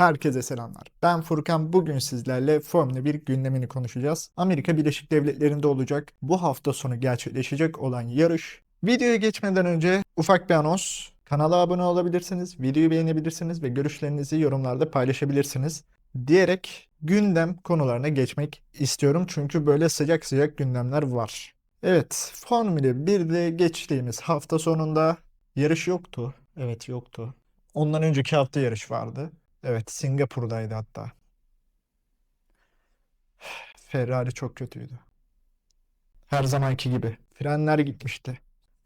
Herkese selamlar. Ben Furkan. Bugün sizlerle Formula 1 gündemini konuşacağız. Amerika Birleşik Devletleri'nde olacak bu hafta sonu gerçekleşecek olan yarış. Videoya geçmeden önce ufak bir anons. Kanala abone olabilirsiniz, videoyu beğenebilirsiniz ve görüşlerinizi yorumlarda paylaşabilirsiniz. Diyerek gündem konularına geçmek istiyorum. Çünkü böyle sıcak sıcak gündemler var. Evet, Formula 1'de geçtiğimiz hafta sonunda yarış yoktu. Evet yoktu. Ondan önceki hafta yarış vardı. Evet, Singapur'daydı hatta. Ferrari çok kötüydü. Her zamanki gibi. Frenler gitmişti.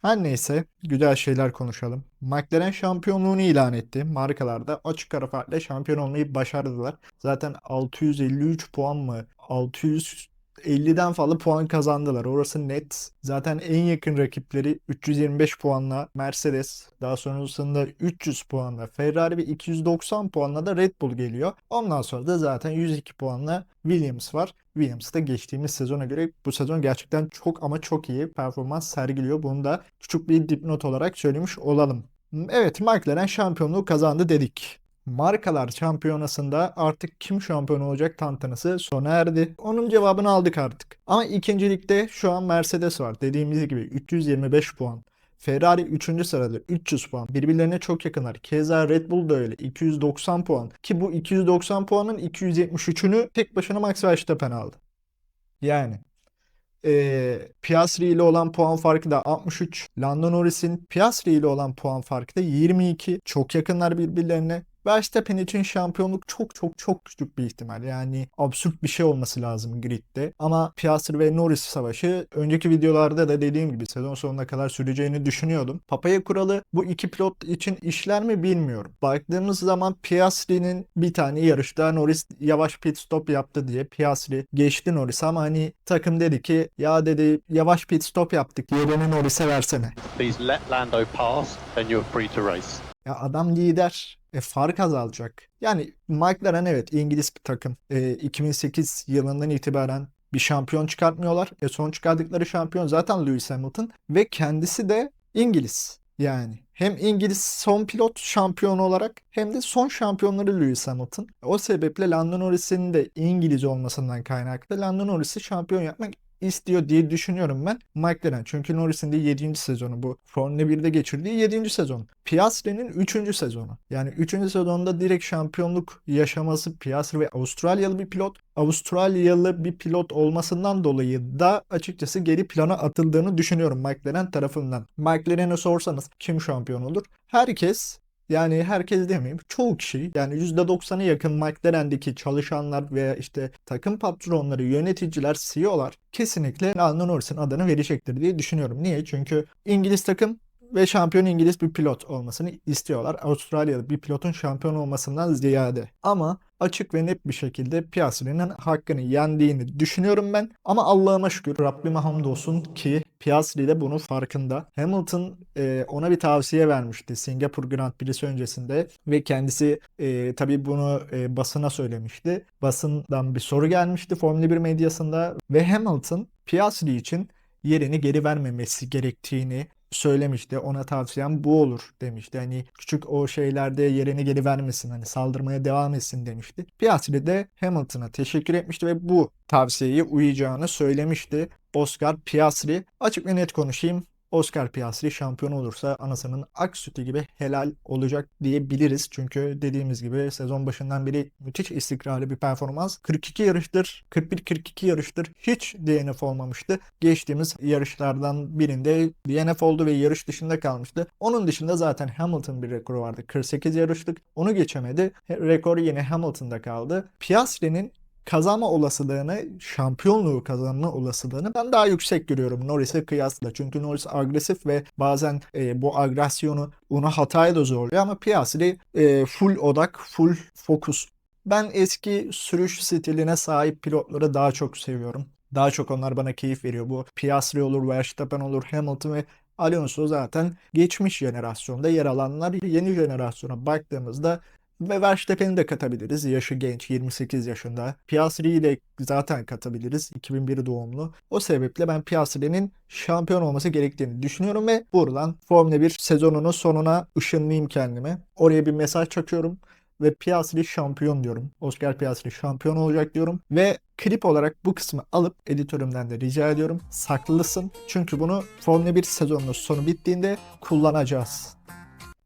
Her neyse, güzel şeyler konuşalım. McLaren şampiyonluğunu ilan etti. Markalarda açık ara farkla şampiyon olmayı başardılar. Zaten 653 puan mı? 650'den fazla puan kazandılar. Orası net. Zaten en yakın rakipleri 325 puanla Mercedes. Daha sonrasında 300 puanla Ferrari ve 290 puanla da Red Bull geliyor. Ondan sonra da zaten 102 puanla Williams var. Williams da geçtiğimiz sezona göre bu sezon gerçekten çok ama çok iyi performans sergiliyor. Bunu da küçük bir dipnot olarak söylemiş olalım. Evet McLaren şampiyonluğu kazandı dedik. Markalar şampiyonasında artık kim şampiyon olacak tantanası sona erdi. Onun cevabını aldık artık. Ama ikincilikte şu an Mercedes var. Dediğimiz gibi 325 puan. Ferrari 3. sırada 300 puan. Birbirlerine çok yakınlar. Keza Red Bull da öyle 290 puan. Ki bu 290 puanın 273'ünü tek başına Max Verstappen aldı. Yani e, Piastri ile olan puan farkı da 63. Lando Norris'in Piastri ile olan puan farkı da 22. Çok yakınlar birbirlerine. Verstappen için şampiyonluk çok çok çok küçük bir ihtimal. Yani absürt bir şey olması lazım gridde. Ama Piastri ve Norris savaşı önceki videolarda da dediğim gibi sezon sonuna kadar süreceğini düşünüyordum. Papaya kuralı bu iki pilot için işler mi bilmiyorum. Baktığımız zaman Piastri'nin bir tane yarışta Norris yavaş pit stop yaptı diye Piastri geçti Norris ama hani takım dedi ki ya dedi yavaş pit stop yaptık yerini Norris'e versene. Please let Lando pass and you're free to race. Ya adam lider. E, fark azalacak. Yani McLaren evet İngiliz bir takım. E, 2008 yılından itibaren bir şampiyon çıkartmıyorlar. E, son çıkardıkları şampiyon zaten Lewis Hamilton ve kendisi de İngiliz. Yani hem İngiliz son pilot şampiyon olarak hem de son şampiyonları Lewis Hamilton. O sebeple Lando Norris'in de İngiliz olmasından kaynaklı Lando Norris'i şampiyon yapmak istiyor diye düşünüyorum ben McLaren. Çünkü Norris'in de 7. sezonu bu. Formula 1'de geçirdiği 7. sezon. Piastri'nin 3. sezonu. Yani 3. sezonda direkt şampiyonluk yaşaması Piastri ve Avustralyalı bir pilot. Avustralyalı bir pilot olmasından dolayı da açıkçası geri plana atıldığını düşünüyorum McLaren tarafından. McLaren'e sorsanız kim şampiyon olur? Herkes yani herkes demeyeyim çoğu kişi yani %90'a yakın McLaren'deki çalışanlar veya işte takım patronları, yöneticiler, CEO'lar kesinlikle Lando Norris'in adını verecektir diye düşünüyorum. Niye? Çünkü İngiliz takım ve şampiyon İngiliz bir pilot olmasını istiyorlar. Avustralyalı bir pilotun şampiyon olmasından ziyade. Ama açık ve net bir şekilde Piastri'nin hakkını yendiğini düşünüyorum ben. Ama Allah'ıma şükür Rabbime hamdolsun ki Piastri de bunun farkında. Hamilton e, ona bir tavsiye vermişti Singapur Grand Prix'si öncesinde ve kendisi e, tabii bunu e, basına söylemişti. Basından bir soru gelmişti Formula 1 medyasında ve Hamilton Piastri için yerini geri vermemesi gerektiğini söylemişti. Ona tavsiyem bu olur demişti. Hani küçük o şeylerde yerini geri vermesin. Hani saldırmaya devam etsin demişti. Piastri de Hamilton'a teşekkür etmişti ve bu tavsiyeye uyacağını söylemişti. Oscar Piastri. Açık ve net konuşayım. Oscar Piastri şampiyon olursa anasının ak sütü gibi helal olacak diyebiliriz. Çünkü dediğimiz gibi sezon başından beri müthiş istikrarlı bir performans. 42 yarıştır, 41-42 yarıştır hiç DNF olmamıştı. Geçtiğimiz yarışlardan birinde DNF oldu ve yarış dışında kalmıştı. Onun dışında zaten Hamilton bir rekoru vardı. 48 yarışlık. Onu geçemedi. Rekor yine Hamilton'da kaldı. Piastri'nin kazanma olasılığını, şampiyonluğu kazanma olasılığını ben daha yüksek görüyorum Norris'e kıyasla. Çünkü Norris agresif ve bazen e, bu agresyonu ona hataya da zorluyor ama Piastri e, full odak, full fokus. Ben eski sürüş stiline sahip pilotları daha çok seviyorum. Daha çok onlar bana keyif veriyor. Bu Piastri olur, Verstappen olur, Hamilton ve Alonso zaten geçmiş jenerasyonda yer alanlar. Yeni jenerasyona baktığımızda ve Verstappen'i de katabiliriz. Yaşı genç, 28 yaşında. Piastri'yi de zaten katabiliriz. 2001 doğumlu. O sebeple ben Piastri'nin şampiyon olması gerektiğini düşünüyorum ve buradan Formula 1 sezonunun sonuna ışınlayayım kendimi. Oraya bir mesaj çakıyorum. ve Piastri şampiyon diyorum. Oscar Piastri şampiyon olacak diyorum. Ve klip olarak bu kısmı alıp editörümden de rica ediyorum. Saklısın. Çünkü bunu Formula 1 sezonunun sonu bittiğinde kullanacağız.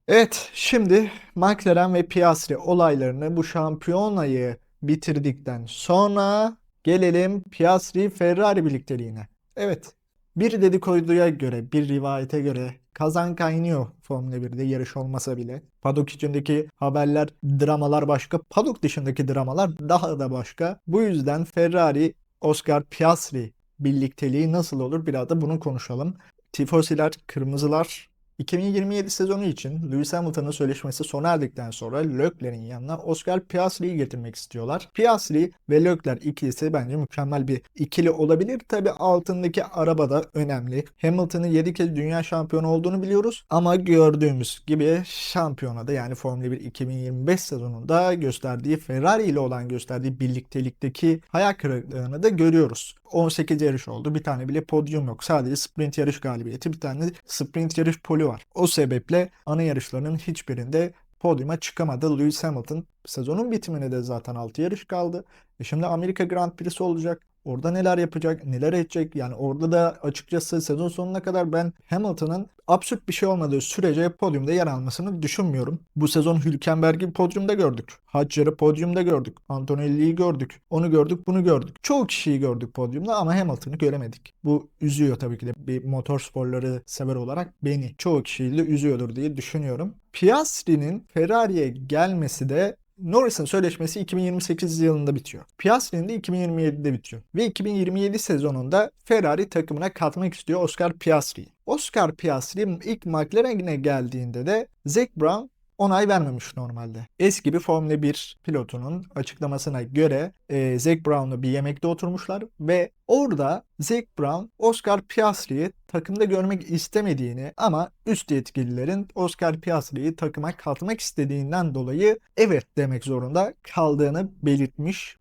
Evet, şimdi McLaren ve Piastri olaylarını bu şampiyonayı bitirdikten sonra gelelim Piastri Ferrari birlikteliğine. Evet, bir dedikoduya göre, bir rivayete göre kazan kaynıyor Formula 1'de yarış olmasa bile. Paddock içindeki haberler, dramalar başka, paddock dışındaki dramalar daha da başka. Bu yüzden Ferrari, Oscar Piastri birlikteliği nasıl olur biraz da bunu konuşalım. Tifosiler, kırmızılar 2027 sezonu için Lewis Hamilton'ın sözleşmesi sona erdikten sonra Leclerc'in yanına Oscar Piastri'yi getirmek istiyorlar. Piastri ve Leclerc ikilisi bence mükemmel bir ikili olabilir. Tabi altındaki araba da önemli. Hamilton'ın 7 kez dünya şampiyonu olduğunu biliyoruz. Ama gördüğümüz gibi şampiyonada yani Formula 1 2025 sezonunda gösterdiği Ferrari ile olan gösterdiği birliktelikteki hayal kırıklığını da görüyoruz. 18 yarış oldu. Bir tane bile podyum yok. Sadece sprint yarış galibiyeti, bir tane sprint yarış poli var. O sebeple ana yarışlarının hiçbirinde podyuma çıkamadı Lewis Hamilton. Sezonun bitimine de zaten 6 yarış kaldı. E şimdi Amerika Grand Prix'si olacak. Orada neler yapacak, neler edecek? Yani orada da açıkçası sezon sonuna kadar ben Hamilton'ın absürt bir şey olmadığı sürece podyumda yer almasını düşünmüyorum. Bu sezon Hülkenberg'i podyumda gördük. Haccer'ı podyumda gördük. Antonelli'yi gördük. Onu gördük, bunu gördük. Çoğu kişiyi gördük podyumda ama Hamilton'ı göremedik. Bu üzüyor tabii ki de bir motor sporları sever olarak beni. Çoğu kişiyi de üzüyordur diye düşünüyorum. Piastri'nin Ferrari'ye gelmesi de Norris'in sözleşmesi 2028 yılında bitiyor. Piastri'nin de 2027'de bitiyor. Ve 2027 sezonunda Ferrari takımına katmak istiyor Oscar Piastri'yi. Oscar Piastri ilk McLaren'e geldiğinde de Zac Brown onay vermemiş normalde. Eski bir Formula 1 pilotunun açıklamasına göre e, Zac Brown'la bir yemekte oturmuşlar ve orada Zac Brown Oscar Piastri'yi takımda görmek istemediğini ama üst yetkililerin Oscar Piastri'yi takıma katmak istediğinden dolayı evet demek zorunda kaldığını belirtmiş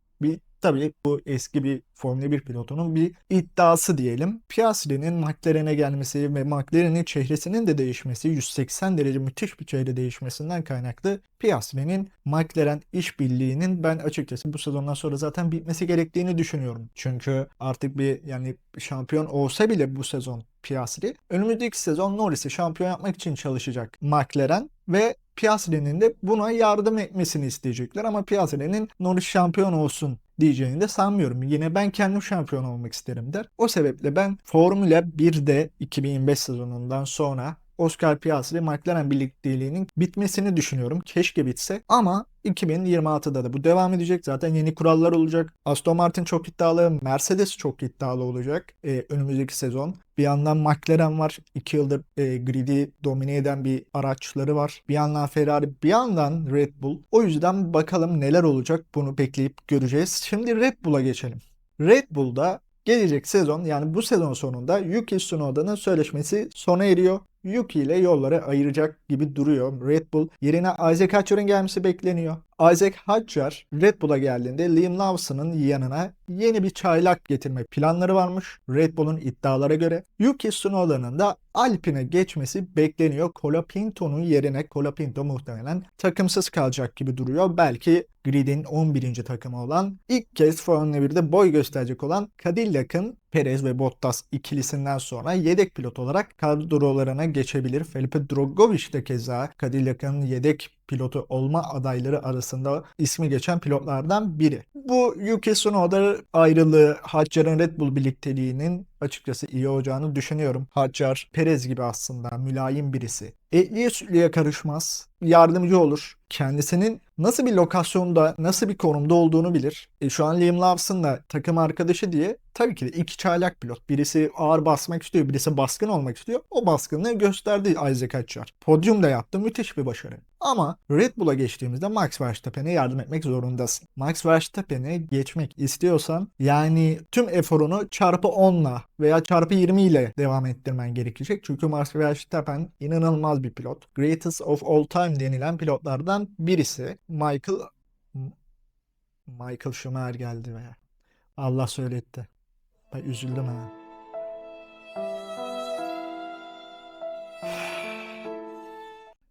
Tabii bu eski bir Formula 1 pilotunun bir iddiası diyelim. Piastri'nin McLaren'e gelmesi ve McLaren'in çehresinin de değişmesi, 180 derece müthiş bir çehre değişmesinden kaynaklı Piastri'nin McLaren işbirliğinin ben açıkçası bu sezondan sonra zaten bitmesi gerektiğini düşünüyorum. Çünkü artık bir yani şampiyon olsa bile bu sezon Piastri önümüzdeki sezon Norris'i şampiyon yapmak için çalışacak McLaren ve Piastri'nin de buna yardım etmesini isteyecekler ama Piastri'nin Norris şampiyon olsun diyeceğini de sanmıyorum. Yine ben kendim şampiyon olmak isterim der. O sebeple ben Formula 1'de 2025 sezonundan sonra Oscar Piastri McLaren birlikteliğinin bitmesini düşünüyorum. Keşke bitse ama 2026'da da bu devam edecek. Zaten yeni kurallar olacak. Aston Martin çok iddialı. Mercedes çok iddialı olacak e, önümüzdeki sezon. Bir yandan McLaren var. 2 yıldır e, grid'i domine eden bir araçları var. Bir yandan Ferrari, bir yandan Red Bull. O yüzden bakalım neler olacak bunu bekleyip göreceğiz. Şimdi Red Bull'a geçelim. Red Bull'da gelecek sezon yani bu sezon sonunda Yuki Tsunoda'nın sözleşmesi sona eriyor. Yuki ile yolları ayıracak gibi duruyor. Red Bull yerine Isaac Hatcher'ın gelmesi bekleniyor. Isaac Hatcher Red Bull'a geldiğinde Liam Lawson'ın yanına yeni bir çaylak getirme planları varmış. Red Bull'un iddialara göre Yuki Tsunoda'nın da Alpine geçmesi bekleniyor. Colapinto'nun yerine Colapinto muhtemelen takımsız kalacak gibi duruyor. Belki Grid'in 11. takımı olan ilk kez Formula 1'de boy gösterecek olan Cadillac'ın Perez ve Bottas ikilisinden sonra yedek pilot olarak kadrolarına geçebilir. Felipe Drogovic de keza Cadillac'ın yedek pilotu olma adayları arasında ismi geçen pilotlardan biri. Bu Yuki Tsunoda ayrılığı Haccar'ın Red Bull birlikteliğinin açıkçası iyi olacağını düşünüyorum. Haccar Perez gibi aslında mülayim birisi. Etliye sütlüye karışmaz. Yardımcı olur. Kendisinin nasıl bir lokasyonda, nasıl bir konumda olduğunu bilir. E, şu an Liam Lawson da takım arkadaşı diye tabii ki de iki çaylak pilot. Birisi ağır basmak istiyor, birisi baskın olmak istiyor. O baskınlığı gösterdi Isaac Hatcher. Podyumda yaptı. Müthiş bir başarı. Ama Red Bull'a geçtiğimizde Max Verstappen'e yardım etmek zorundasın. Max Verstappen'e geçmek istiyorsan yani tüm eforunu çarpı 10'la veya çarpı 20 ile devam ettirmen gerekecek. Çünkü Max Verstappen inanılmaz bir pilot. Greatest of all time denilen pilotlardan birisi. Michael Michael Schumacher geldi veya Allah söyletti. Ben üzüldüm ha.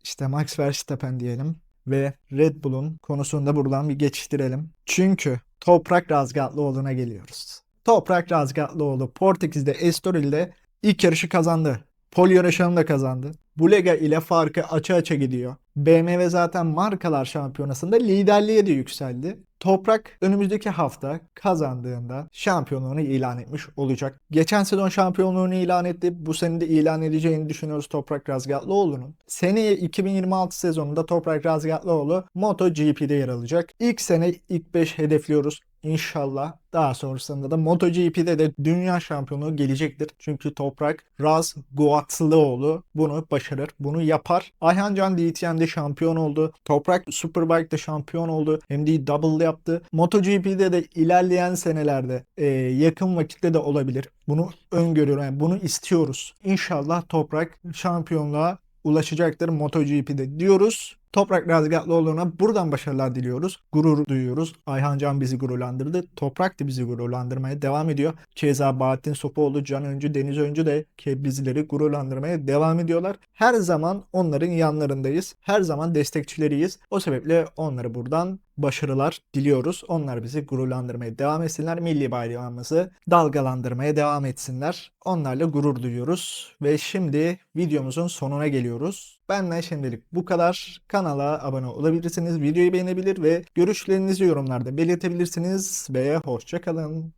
İşte Max Verstappen diyelim. ve Red Bull'un konusunu da buradan bir geçiştirelim. Çünkü Toprak Razgatlıoğlu'na geliyoruz. Toprak Razgatlıoğlu Portekiz'de Estoril'de ilk yarışı kazandı. Pol yarışını da kazandı. Bulega ile farkı açı açı gidiyor. BMW zaten markalar şampiyonasında liderliğe de yükseldi. Toprak önümüzdeki hafta kazandığında şampiyonluğunu ilan etmiş olacak. Geçen sezon şampiyonluğunu ilan etti. Bu sene de ilan edeceğini düşünüyoruz Toprak Razgatlıoğlu'nun. Seneye 2026 sezonunda Toprak Razgatlıoğlu MotoGP'de yer alacak. İlk sene ilk 5 hedefliyoruz. İnşallah daha sonrasında da MotoGP'de de dünya şampiyonluğu gelecektir. Çünkü Toprak Raz Guatlıoğlu bunu başarır, bunu yapar. Ayhan Can DTM'de şampiyon oldu. Toprak Superbike'de şampiyon oldu. Hem de double yaptı. MotoGP'de de ilerleyen senelerde e, yakın vakitte de olabilir. Bunu öngörüyorum. Yani bunu istiyoruz. İnşallah Toprak şampiyonluğa ulaşacaktır MotoGP'de diyoruz. Toprak Razgatlıoğlu'na buradan başarılar diliyoruz. Gurur duyuyoruz. Ayhan Can bizi gururlandırdı. Toprak da bizi gururlandırmaya devam ediyor. Keza Bahattin Sopuoğlu, Can Öncü, Deniz Öncü de ki bizleri gururlandırmaya devam ediyorlar. Her zaman onların yanlarındayız. Her zaman destekçileriyiz. O sebeple onlara buradan başarılar diliyoruz. Onlar bizi gururlandırmaya devam etsinler. Milli bayrağımızı dalgalandırmaya devam etsinler. Onlarla gurur duyuyoruz. Ve şimdi videomuzun sonuna geliyoruz. Benden şimdilik bu kadar. Kanala abone olabilirsiniz, videoyu beğenebilir ve görüşlerinizi yorumlarda belirtebilirsiniz ve hoşçakalın.